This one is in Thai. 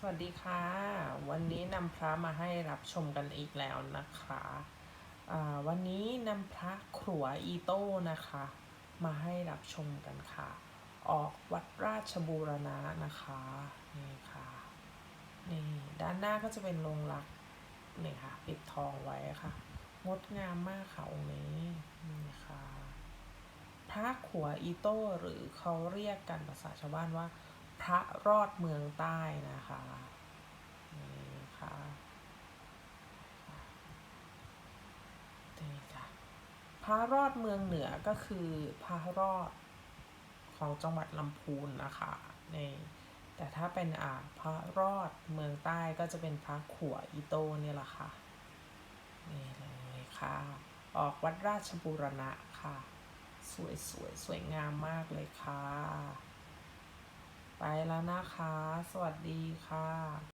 สวัสดีค่ะ วันนี้นำพระมาให้รับชมกันอีกแล้วนะคะวันนี้นำพระขลัวอีโต้นะคะ มาให้รับชมกันค่ะ ออกวัดราชบูรณะนะคะนี่ค่ะนี่ด้านหน้าก็จะเป็นโรงรักนี่ค่ะปิดทองไว้ค่ะ งดงามมากค่ะองค์นี้นี่ค่ะพระขัวอีโต้หรือเขาเรียกกันภาษาชาวบ้านว่า พระรอดเมืองใต้นะคะนี่ค่ะนี่ค่ะพระรอดเมืองเหนือก็คือพระรอดของจังหวัดลำพูนนะคะนี่แต่ถ้าเป็นอ่าพระรอดเมืองใต้ก็จะเป็นพระขัวอีโต้เนี่ยแหละค่ะนี่เลยค่ะ ออกวัดราชบูรณะค่ะ สวยสวยสวยงามมากเลยค่ะ ไปแล้วนะคะ สวัสดีค่ะ